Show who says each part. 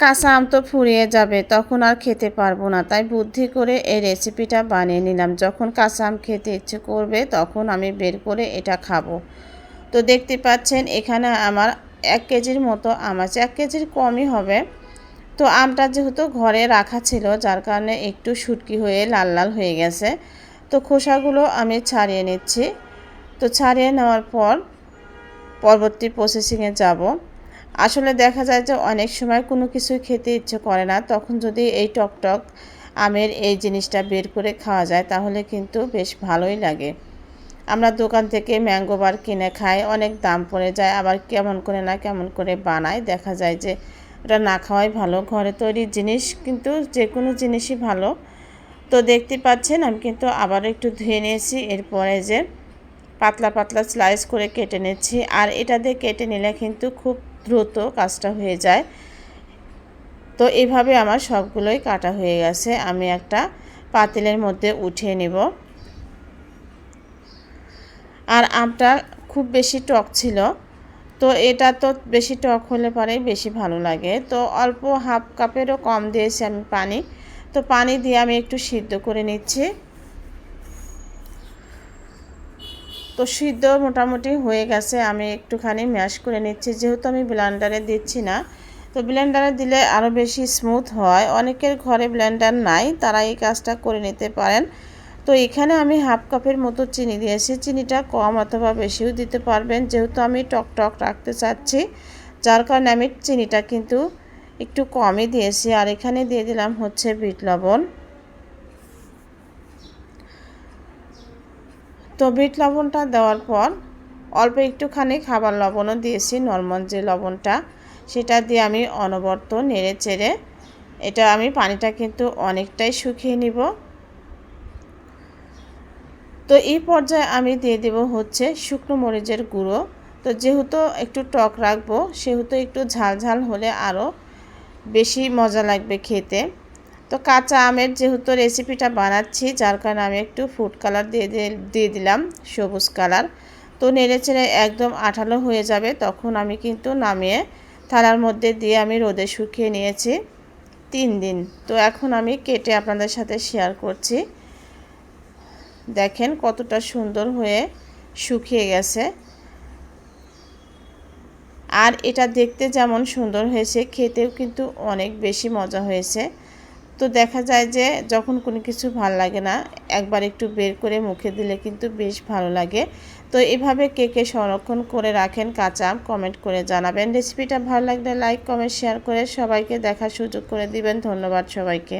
Speaker 1: কাঁচা আম তো ফুরিয়ে যাবে, তখন আর খেতে পারব না। তাই বুদ্ধি করে এই রেসিপিটা বানিয়ে নিলাম। যখন কাঁচা আম খেতে ইচ্ছে করবে, তখন আমি বের করে এটা খাব। তো দেখতে পাচ্ছেন, এখানে আমার এক কেজির মতো আম আছে। এক কেজির কমই হবে। তো আমটা যেহেতু ঘরে রাখা ছিল, যার কারণে একটু শুটকি হয়ে লাল লাল হয়ে গেছে। তো খোসাগুলো আমি ছাড়িয়ে নিচ্ছি। তো ছাড়িয়ে নেওয়ার পর পরবর্তী প্রসেসিংয়ে যাব। আসলে দেখা যায় যে অনেক সময় কোনো কিছুই খেতে ইচ্ছে করে না। তখন যদি এই টকটক আমের এই জিনিসটা বের করে খাওয়া যায়, তাহলে কিন্তু বেশ ভালোই লাগে। আমরা দোকান থেকে ম্যাঙ্গো বার কিনে খাই, অনেক দাম পড়ে যায়, আবার কেমন করে না কেমন করে বানায়। দেখা যায় যে ওটা না খাওয়াই ভালো। ঘরে তৈরি জিনিস কিন্তু যে কোনো জিনিসই ভালো। তো দেখতে পাচ্ছেন, আমি কিন্তু আবার একটু ধুয়ে নিয়েছি। এরপরে যে পাতলা পাতলা স্লাইস করে কেটে নিচ্ছি। আর এটা দিয়ে কেটে নিলে কিন্তু খুব দ্রুত কাজটা হয়ে যায়। তো এভাবে আমার সবগুলোই কাটা হয়ে গেছে। আমি একটা পাতিলের মধ্যে উঠিয়ে নেব। আর আমটা খুব বেশি টক ছিল। তো এটা তো বেশি টক হলে পরেই বেশি ভালো লাগে। তো অল্প হাফ কাপেরও কম দিয়েছি আমি পানি। তো পানি দিয়ে আমি একটু সিদ্ধ করে নিচ্ছি। তো সিদ্ধ মোটামুটি হয়ে গেছে। আমি একটুখানি ম্যাশ করে নিচ্ছি। যেহেতু আমি ব্লেন্ডারে দিচ্ছি না, তো ব্লেন্ডারে দিলে আরও বেশি স্মুথ হয়। অনেকের ঘরে ব্লেন্ডার নাই, তারা এই কাজটা করে নিতে পারেন। তো এখানে আমি হাফ কাপের মতো চিনি দিয়েছি। চিনিটা কম অথবা বেশিও দিতে পারবেন। যেহেতু আমি টক টক রাখতে চাচ্ছি, যার কারণে আমি চিনিটা কিন্তু একটু কমই দিয়েছি। আর এখানে দিয়ে দিলাম হচ্ছে বিট লবণ। তো বিট লবণটা দেওয়ার পর অল্প একটুখানি খাবার লবণও দিয়েছি, নর্মাল যে লবণটা, সেটা দিয়ে আমি অনবর্ত নেড়ে চেড়ে এটা আমি পানিটা কিন্তু অনেকটাই শুকিয়ে নিব। তো এই পর্যায়ে আমি দিয়ে দেব হচ্ছে শুকনো মরিচের গুঁড়ো। তো যেহেতু একটু টক রাখব, সেহেতু একটু ঝাল ঝাল হলে আরও বেশি মজা লাগবে খেতে। তো কাঁচা আমের যেহেতু রেসিপিটা বানাচ্ছি, যার কারণে আমি একটু ফুড কালার দিয়ে দিয়ে দিলাম, সবুজ কালার তো নেড়ে চেড়ে একদম আঠালো হয়ে যাবে, তখন আমি কিন্তু নামিয়ে থালার মধ্যে দিয়ে আমি রোদে শুকিয়ে নিয়েছি তিন দিন। তো এখন আমি কেটে আপনাদের সাথে শেয়ার করছি। দেখেন কতটা সুন্দর হয়ে শুকিয়ে গেছে। আর এটা দেখতে যেমন সুন্দর হয়েছে, খেতেও কিন্তু অনেক বেশি মজা হয়েছে। তো দেখা যায় যে যখন কোনো কিছু ভালো লাগে না, একবার একটু বের করে মুখে দিলে কিন্তু বেশ ভালো লাগে। তো এভাবে কেকে সংরক্ষণ করে রাখেন কাঁচা কমেন্ট করে জানাবেন। রেসিপিটা ভালো লাগলে লাইক কমেন্ট শেয়ার করে সবাইকে দেখার সুযোগ করে দিবেন। ধন্যবাদ সবাইকে।